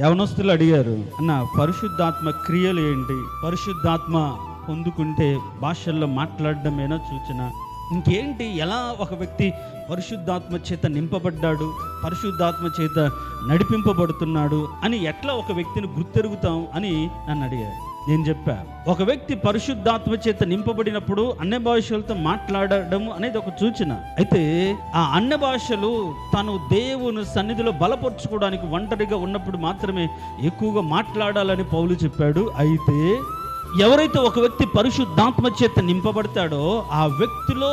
యవనస్తులు అడిగారు అన్న పరిశుద్ధాత్మ క్రియలు ఏంటి? పరిశుద్ధాత్మ పొందుకుంటే భాషల్లో మాట్లాడడమేనా సూచన? ఇంకేంటి? ఎలా ఒక వ్యక్తి పరిశుద్ధాత్మ చేత నింపబడ్డాడు పరిశుద్ధాత్మ చేత నడిపింపబడుతున్నాడు అని ఎట్లా ఒక వ్యక్తిని గుర్తెరుగుతాం అని నన్ను అడిగారు. నేను చెప్పా. ఒక వ్యక్తి పరిశుద్ధాత్మ చేత నింపబడినప్పుడు అన్య భాషలతో మాట్లాడడం అనేది ఒక సూచన. అయితే ఆ అన్య భాషలు తను దేవుని సన్నిధిలో బలపరుచుకోవడానికి ఒంటరిగా ఉన్నప్పుడు మాత్రమే ఎక్కువగా మాట్లాడాలని పౌలు చెప్పాడు. అయితే ఎవరైతే ఒక వ్యక్తి పరిశుద్ధాత్మ చేత నింపబడతాడో ఆ వ్యక్తిలో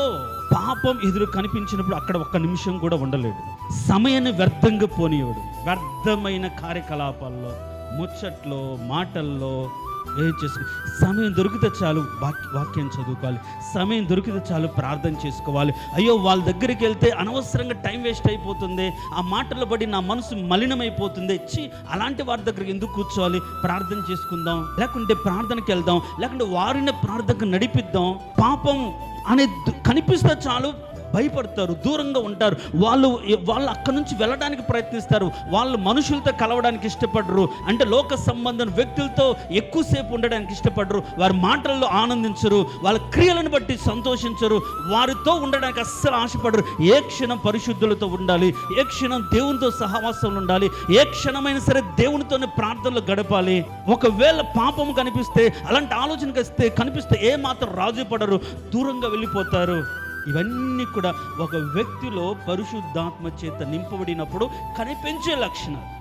పాపం ఎదురు కనిపించినప్పుడు అక్కడ ఒక్క నిమిషం కూడా ఉండలేడు. సమయాన్ని వ్యర్థంగా పోనీయడు. వ్యర్థమైన కార్యకలాపాల్లో ముచ్చట్లో మాటల్లో ఏం చేసుకు సమయం దొరికితే చాలు వాక్యం చదువుకోవాలి. సమయం దొరికితే చాలు ప్రార్థన చేసుకోవాలి. అయ్యో వాళ్ళ దగ్గరికి వెళ్తే అనవసరంగా టైం వేస్ట్ అయిపోతుంది. ఆ మాటలు పడి నా మనసు మలినమైపోతుంది. చి అలాంటి వారి దగ్గరికి ఎందుకు కూర్చోవాలి? ప్రార్థన చేసుకుందాం. లేకుంటే ప్రార్థనకి వెళ్దాం. లేకుంటే వారిని ప్రార్థనకు నడిపిద్దాం. పాపం అనే కనిపిస్తే చాలు భయపడతారు దూరంగా ఉంటారు. వాళ్ళు వాళ్ళు అక్కడి నుంచి వెళ్ళడానికి ప్రయత్నిస్తారు. వాళ్ళు మనుషులతో కలవడానికి ఇష్టపడరు. అంటే లోక సంబంధం వ్యక్తులతో ఎక్కువసేపు ఉండడానికి ఇష్టపడరు. వారి మాటల్లో ఆనందించరు. వాళ్ళ క్రియలను బట్టి సంతోషించరు. వారితో ఉండడానికి అస్సలు ఆశపడరు. ఏ క్షణం పరిశుద్ధులతో ఉండాలి ఏ క్షణం దేవునితో సహవాసంలో ఉండాలి ఏ క్షణమైనా సరే దేవునితోనే ప్రార్థనలు గడపాలి. ఒకవేళ పాపం కనిపిస్తే అలాంటి ఆలోచన వస్తే కనిపిస్తే ఏ మాత్రం రాజు పడరు దూరంగా వెళ్ళిపోతారు. ఇవన్నీ కూడా ఒక వ్యక్తిలో పరిశుద్ధాత్మ చేత నింపబడినప్పుడు కనిపించే లక్షణాలు.